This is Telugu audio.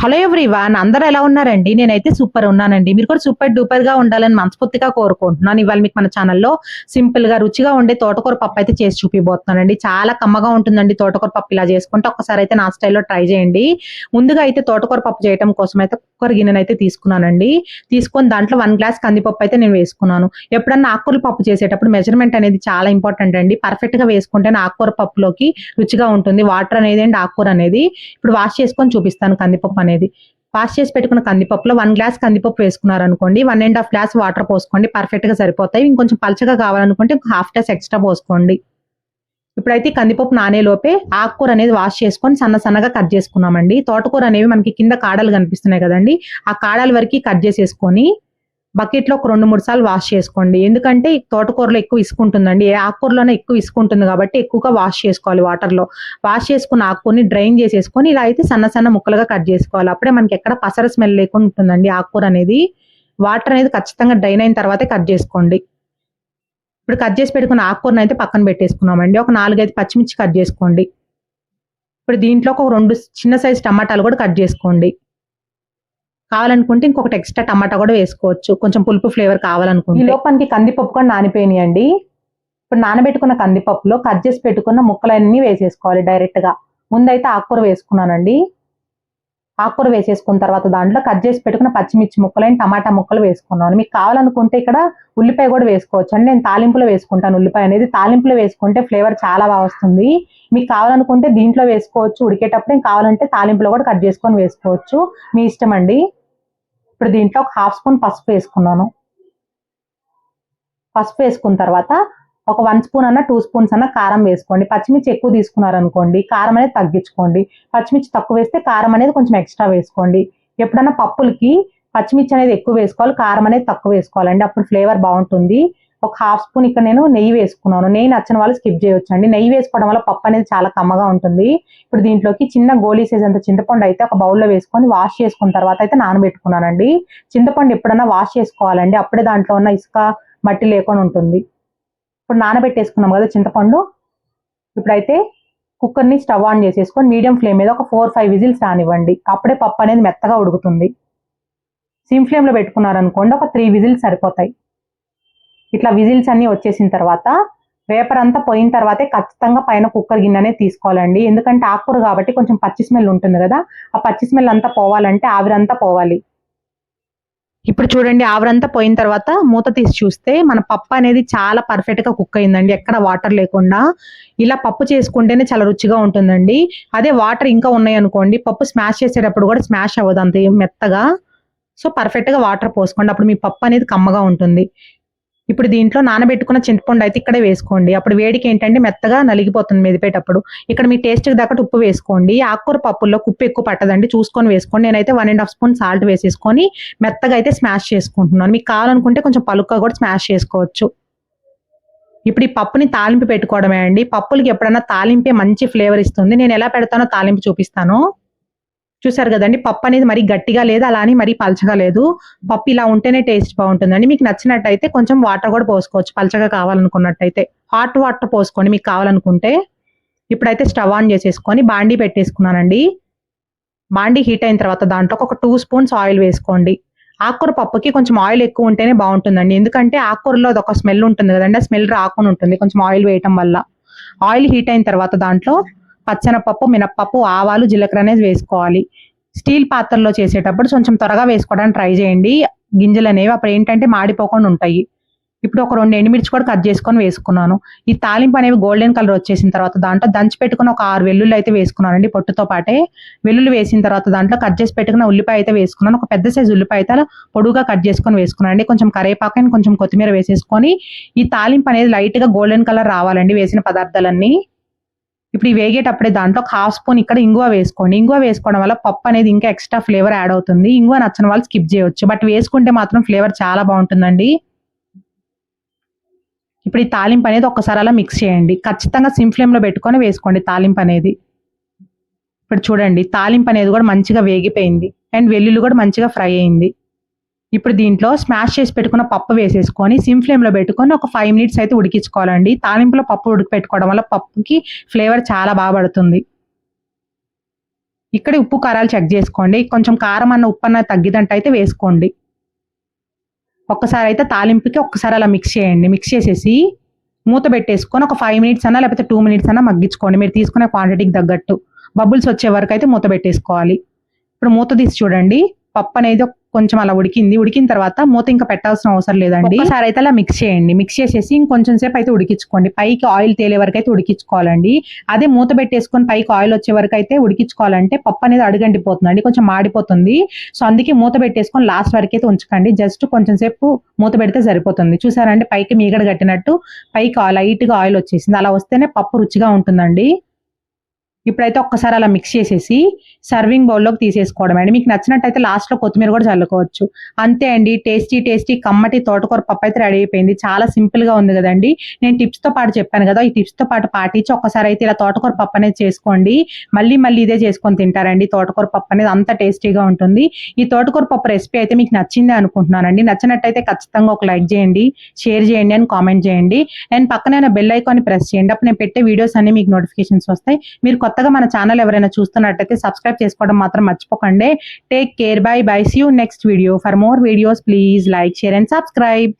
హలో ఎవ్రీవాన్ అందరూ ఎలా ఉన్నారండి? నేనైతే సూపర్ ఉన్నానండి. మీరు కూడా సూపర్ డూపర్గా ఉండాలని మనస్ఫూర్తిగా కోరుకుంటున్నాను. ఇవాళ మీకు మన ఛానల్లో సింపుల్గా రుచిగా ఉండే తోటకూర పప్పు అయితే చేసి చూపిపోతున్నానండి చాలా కమ్మగా ఉంటుందండి తోటకూర పప్పు ఇలా చేసుకుంటే ఒక్కసారి అయితే నా స్టైల్లో ట్రై చేయండి. ముందుగా అయితే తోటకూర పప్పు చేయడం కోసం అయితే కుక్కర్ గిన్నెను అయితే తీసుకున్నానండి. తీసుకొని దాంట్లో వన్ గ్లాస్ కందిపప్పు అయితే నేను వేసుకున్నాను. ఎప్పుడన్నా ఆకుకూర పప్పు చేసేటప్పుడు మెజర్మెంట్ అనేది చాలా ఇంపార్టెంట్ అండి. పర్ఫెక్ట్గా వేసుకుంటే ఆకుకూర పప్పులోకి రుచిగా ఉంటుంది. వాటర్ అనేది అండ్ ఆకుకూర అనేది. ఇప్పుడు వాష్ చేసుకొని చూపిస్తాను కందిపప్పు అనేది. వాష్ చేసి పెట్టుకున్న కందిపప్పులో వన్ గ్లాస్ కందిపప్పు వేసుకున్నారు అనుకోండి one and half glass water పోసుకోండి పర్ఫెక్ట్గా సరిపోతాయి. ఇంకొంచెం పలచగా కావాలనుకుంటే హాఫ్ గ్లాస్ ఎక్స్ట్రా పోసుకోండి. ఇప్పుడైతే కందిపప్పు నానే లోపే ఆకుకూర అనేది వాష్ చేసుకొని సన్న సన్నగా కట్ చేసుకున్నామండి. తోటకూర అనేవి మనకి కింద కాడలు కనిపిస్తున్నాయి కదండి. ఆ కాడల వరకు కట్ చేసేసుకొని బకెట్లో ఒక రెండు మూడు సార్లు వాష్ చేసుకోండి. ఎందుకంటే తోటకూరలో ఎక్కువ ఇసుకుంటుందండి ఏ ఆకుకూరలోనే ఎక్కువ ఇసుకుంటుంది కాబట్టి ఎక్కువగా వాష్ చేసుకోవాలి వాటర్లో వాష్ చేసుకున్న ఆకుకూరని డ్రైన్ చేసేసుకొని ఇలా అయితే సన్న సన్న ముక్కలుగా కట్ చేసుకోవాలి. అప్పుడే మనకి ఎక్కడ పసర స్మెల్ లేకుండా ఉంటుందండి ఆకుకూర అనేది. వాటర్ అనేది ఖచ్చితంగా డ్రైన్ అయిన తర్వాతే కట్ చేసుకోండి. ఇప్పుడు కట్ చేసి పెట్టుకున్న ఆకుకూరని అయితే పక్కన పెట్టేసుకున్నామండి. ఒక నాలుగైదు పచ్చిమిర్చి కట్ చేసుకోండి. ఇప్పుడు దీంట్లో ఒక రెండు చిన్న సైజు టమాటాలు కూడా కట్ చేసుకోండి. కావాలనుకుంటే ఇంకొకటి ఎక్స్ట్రా టమాటా కూడా వేసుకోవచ్చు. కొంచెం పులుపు ఫ్లేవర్ కావాలనుకుంటే. ఈ లోపానికి కందిపప్పు కూడా నానిపోయినాయండి. ఇప్పుడు నానబెట్టుకున్న కందిపప్పులో కట్ చేసి పెట్టుకున్న ముక్కలన్నీ వేసేసుకోవాలి డైరెక్ట్గా. ముందైతే ఆకుకూర వేసుకున్నానండి. ఆకుకూర వేసేసుకున్న తర్వాత దాంట్లో కట్ చేసి పెట్టుకున్న పచ్చిమిర్చి ముక్కలైన టమాటా ముక్కలు వేసుకున్నాను. మీకు కావాలనుకుంటే ఇక్కడ ఉల్లిపాయ కూడా వేసుకోవచ్చు. అండి నేను తాలింపులో వేసుకుంటాను ఉల్లిపాయ అనేది. తాలింపులో వేసుకుంటే ఫ్లేవర్ చాలా బాగా వస్తుంది. మీకు కావాలనుకుంటే దీంట్లో వేసుకోవచ్చు. ఉడికేటప్పుడు కావాలంటే తాలింపులో కూడా కట్ చేసుకొని వేసుకోవచ్చు. మీ ఇష్టం అండి ఇప్పుడు దీంట్లో ఒక హాఫ్ స్పూన్ పసుపు వేసుకున్నాను. పసుపు వేసుకున్న తర్వాత ఒక వన్ స్పూన్ అన్న టూ స్పూన్స్ అన్న కారం వేసుకోండి. పచ్చిమిర్చి ఎక్కువ తీసుకున్నారనుకోండి కారం అనేది తగ్గించుకోండి. పచ్చిమిర్చి తక్కువ వేస్తే కారం అనేది కొంచెం ఎక్స్ట్రా వేసుకోండి. ఎప్పుడన్నా పప్పులకి పచ్చిమిర్చి అనేది ఎక్కువ వేసుకోవాలి కారం అనేది తక్కువ వేసుకోవాలండి. అప్పుడు ఫ్లేవర్ బాగుంటుంది. ఒక హాఫ్ స్పూన్ ఇక్కడ నేను నెయ్యి వేసుకున్నాను. నెయ్యి నచ్చిన వాళ్ళు స్కిప్ చేయొచ్చు అండి నెయ్యి వేసుకోవడం వల్ల పప్పు అనేది చాలా కమ్మగా ఉంటుంది. ఇప్పుడు దీంట్లోకి చిన్న గోలీ సైజ్ అంత చింతపండు అయితే ఒక బౌల్లో వేసుకొని వాష్ చేసుకున్న తర్వాత అయితే నానబెట్టుకున్నానండి. చింతపండు ఎప్పుడన్నా వాష్ చేసుకోవాలండి. అప్పుడే దాంట్లో ఉన్న ఇసుక మట్టి లేకుండా ఉంటుంది. ఇప్పుడు నానబెట్టేసుకున్నాం కదా చింతపండు. ఇప్పుడైతే కుక్కర్ని స్టవ్ ఆన్ చేసేసుకొని మీడియం ఫ్లేమ్ మీద ఒక ఫోర్ ఫైవ్ విజిల్స్ రానివ్వండి. అప్పుడే పప్పు అనేది మెత్తగా ఉడుకుతుంది. సిమ్ ఫ్లేమ్లో పెట్టుకున్నారనుకోండి ఒక త్రీ విజిల్స్ సరిపోతాయి. ఇట్లా విజిల్స్ అన్ని వచ్చేసిన తర్వాత వేపర్ అంతా పోయిన తర్వాతే ఖచ్చితంగా పైన కుక్కర్ గిన్నెనే తీసుకోవాలండి. ఎందుకంటే ఆకుకూర కాబట్టి కొంచెం పచ్చి స్మెల్ ఉంటుంది కదా ఆ పచ్చి స్మెల్ అంతా పోవాలంటే ఆవిరంతా పోవాలి. ఇప్పుడు చూడండి ఆవిరంతా పోయిన తర్వాత మూత తీసి చూస్తే మన పప్పు అనేది చాలా పర్ఫెక్ట్గా కుక్ అయిందండి. ఎక్కడ వాటర్ లేకుండా. ఇలా పప్పు చేసుకుంటేనే చాలా రుచిగా ఉంటుందండి. అదే వాటర్ ఇంకా ఉన్నాయి అనుకోండి పప్పు స్మాష్ చేసేటప్పుడు కూడా స్మాష్ అవ్వదు అంత మెత్తగా. సో పర్ఫెక్ట్గా వాటర్ పోసుకోండి. అప్పుడు మీ పప్పు అనేది కమ్మగా ఉంటుంది. ఇప్పుడు దీంట్లో నానబెట్టుకున్న చింతపండు అయితే ఇక్కడే వేసుకోండి. అప్పుడు వేడికి ఏంటంటే మెత్తగా నలిగిపోతుంది మెదిపేటప్పుడు. ఇక్కడ మీ టేస్ట్కి దాకా ఉప్పు వేసుకోండి. ఆకుకూర పప్పుల్లో ఉప్పు ఎక్కువ పట్టదండి. చూసుకొని వేసుకోండి. నేనైతే one and half spoon salt వేసేసుకొని మెత్తగా అయితే స్మాష్ చేసుకుంటున్నాను. మీకు కావాలనుకుంటే కొంచెం పలుగ్గా కూడా స్మాష్ చేసుకోవచ్చు. ఇప్పుడు ఈ పప్పుని తాలింపు పెట్టుకోవడమే అండి. పప్పులకి ఎప్పుడైనా తాలింపే మంచి ఫ్లేవర్ ఇస్తుంది. నేను ఎలా పెడతానో తాలింపు చూపిస్తాను. చూసారు కదండి? పప్పు అనేది మరీ గట్టిగా లేదు అలా అని మరీ పలచగా లేదు. పప్పు ఇలా ఉంటేనే టేస్ట్ బాగుంటుందండి. మీకు నచ్చినట్టయితే కొంచెం వాటర్ కూడా పోసుకోవచ్చు. పలచగా కావాలనుకున్నట్టయితే. హాట్ వాటర్ పోసుకోండి మీకు కావాలనుకుంటే ఇప్పుడైతే స్టవ్ ఆన్ చేసేసుకొని బాండీ పెట్టేసుకున్నానండి. బాండీ హీట్ అయిన తర్వాత దాంట్లో ఒక టూ స్పూన్స్ ఆయిల్ వేసుకోండి. ఆకుకూర పప్పుకి కొంచెం ఆయిల్ ఎక్కువ ఉంటేనే బాగుంటుందండి. ఎందుకంటే ఆకుకూరలో ఒక స్మెల్ ఉంటుంది కదండి. ఆ స్మెల్ రాకుండా ఉంటుంది. కొంచెం ఆయిల్ వేయటం వల్ల. ఆయిల్ హీట్ అయిన తర్వాత దాంట్లో పచ్చనపప్పు మినప్పప్పు ఆవాలు జీలకర్ర అనేది వేసుకోవాలి. స్టీల్ పాత్రలో చేసేటప్పుడు కొంచెం త్వరగా వేసుకోవడానికి ట్రై చేయండి. గింజలు అనేవి అప్పుడు ఏంటంటే మాడిపోకుండా ఉంటాయి. ఇప్పుడు ఒక రెండు ఎండుమిర్చి కూడా కట్ చేసుకొని వేసుకున్నాను. ఈ తాలింపు అనేవి గోల్డెన్ కలర్ వచ్చేసిన తర్వాత దాంట్లో దంచి పెట్టుకుని ఒక ఆరు వెల్లుల్లి అయితే వేసుకున్నానండి పొట్టుతో పాటే. వెల్లుల్లి వేసిన తర్వాత దాంట్లో కట్ చేసి పెట్టుకున్న ఉల్లిపాయ అయితే వేసుకున్నాను. ఒక పెద్ద సైజు ఉల్లిపాయ అయితే పొడుగా కట్ చేసుకొని వేసుకున్నానండి. కొంచెం కరేపాకు కొంచెం కొత్తిమీర వేసేసుకొని ఈ తాలింపు అనేది లైట్గా గోల్డెన్ కలర్ రావాలండి వేసిన పదార్థాలన్నీ. ఇప్పుడు ఈ వేగేటప్పుడే దాంట్లో ఒక హాఫ్ స్పూన్ ఇక్కడ ఇంగువ వేసుకోండి. ఇంగువ వేసుకోవడం వల్ల పప్పు అనేది ఇంకా ఎక్స్ట్రా ఫ్లేవర్ యాడ్ అవుతుంది. ఇంగువ నచ్చని వాళ్ళు స్కిప్ చేయొచ్చు. బట్ వేసుకుంటే మాత్రం ఫ్లేవర్ చాలా బాగుంటుందండి. ఇప్పుడు ఈ తాలింపు అనేది ఒక్కసారి అలా మిక్స్ చేయండి. ఖచ్చితంగా సిమ్ ఫ్లేమ్లో పెట్టుకొని వేసుకోండి తాలింపు అనేది. ఇప్పుడు చూడండి తాలింపు అనేది కూడా మంచిగా వేగిపోయింది. అండ్ వెల్లుల్లి కూడా మంచిగా ఫ్రై అయింది. ఇప్పుడు దీంట్లో స్మాష్ చేసి పెట్టుకున్న పప్పు వేసేసుకొని సిమ్ ఫ్లేమ్లో పెట్టుకొని ఒక ఫైవ్ మినిట్స్ అయితే ఉడికించుకోవాలండి. తాలింపులో పప్పు ఉడికి పెట్టుకోవడం వల్ల పప్పుకి ఫ్లేవర్ చాలా బాగా పడుతుంది. ఇక్కడ ఉప్పు కారాలు చెక్ చేసుకోండి. కొంచెం కారం అన్న ఉప్పు అన్న తగ్గిదంట అయితే వేసుకోండి. ఒక్కసారి అయితే తాలింపుకి ఒక్కసారి అలా మిక్స్ చేయండి. మిక్స్ చేసేసి మూత పెట్టేసుకొని ఒక ఫైవ్ మినిట్స్ అన్నా లేకపోతే టూ మినిట్స్ అన్నా మగ్గించుకోండి. మీరు తీసుకునే క్వాంటిటీకి తగ్గట్టు. బబుల్స్ వచ్చే వరకు అయితే మూత పెట్టేసుకోవాలి. ఇప్పుడు మూత తీసి చూడండి. పప్పు అనేది కొంచెం అలా ఉడికింది. ఉడికిన తర్వాత మూత ఇంకా పెట్టాల్సిన అవసరం లేదండి. ఒకసారి అయితే అలా మిక్స్ చేయండి. మిక్స్ చేసేసి ఇంకొంచెం సేపు అయితే ఉడికించుకోండి. పైకి ఆయిల్ తేలే వరకు అయితే ఉడికించుకోవాలండి. అదే మూత పెట్టేసుకొని పైకి ఆయిల్ వచ్చే వరకు అయితే ఉడికించుకోవాలంటే పప్పు అనేది అడుగంటిపోతుందండి కొంచెం మాడిపోతుంది. సో అందుకే మూత పెట్టేసుకొని లాస్ట్ వరకు అయితే ఉంచకండి. జస్ట్ కొంచెం సేపు మూత పెడితే సరిపోతుంది. చూసారంటే పైకి మీగడ కట్టినట్టు పైకి లైట్గా ఆయిల్ వచ్చేసింది. అలా వస్తేనే పప్పు రుచిగా ఉంటుందండి. ఇప్పుడైతే ఒక్కసారి అలా మిక్స్ చేసేసి సర్వింగ్ బౌల్లోకి తీసేసుకోవడం అండి. మీకు నచ్చినట్టయితే లాస్ట్లో కొత్తిమీర కూడా చల్లుకోవచ్చు. అంతే అండి. టేస్టీ టేస్టీ కమ్మటి తోటకూర పప్పు అయితే రెడీ అయిపోయింది. చాలా సింపుల్గా ఉంది కదండి. నేను టిప్స్తో పాటు చెప్పాను కదా ఈ టిప్స్తో పాటు పాటించి ఒక్కసారి అయితే ఇలా తోటకూర పప్పు అనేది చేసుకోండి. మళ్ళీ మళ్ళీ ఇదే చేసుకొని తింటారండి. తోటకూర పప్పు అనేది అంత టేస్టీగా ఉంటుంది. ఈ తోటకూర పప్పు రెసిపీ అయితే మీకు నచ్చింది అనుకుంటున్నానండి. నచ్చినట్టయితే ఖచ్చితంగా ఒక లైక్ చేయండి. షేర్ చేయండి అని కామెంట్ చేయండి. అండ్ పక్కన బెల్ ఐకాన్ ప్రెస్ చేయండి. అప్పుడు నేను పెట్టే వీడియోస్ అన్ని మీకు నోటిఫికేషన్స్ వస్తాయి. మీరు కొత్త కొత్తగా మన ఛానల్ ఎవరైనా చూస్తున్నట్టయితే సబ్స్క్రైబ్ చేసుకోవడం మాత్రం మర్చిపోకండి. Take care bye bye see you next video for more videos please like share and subscribe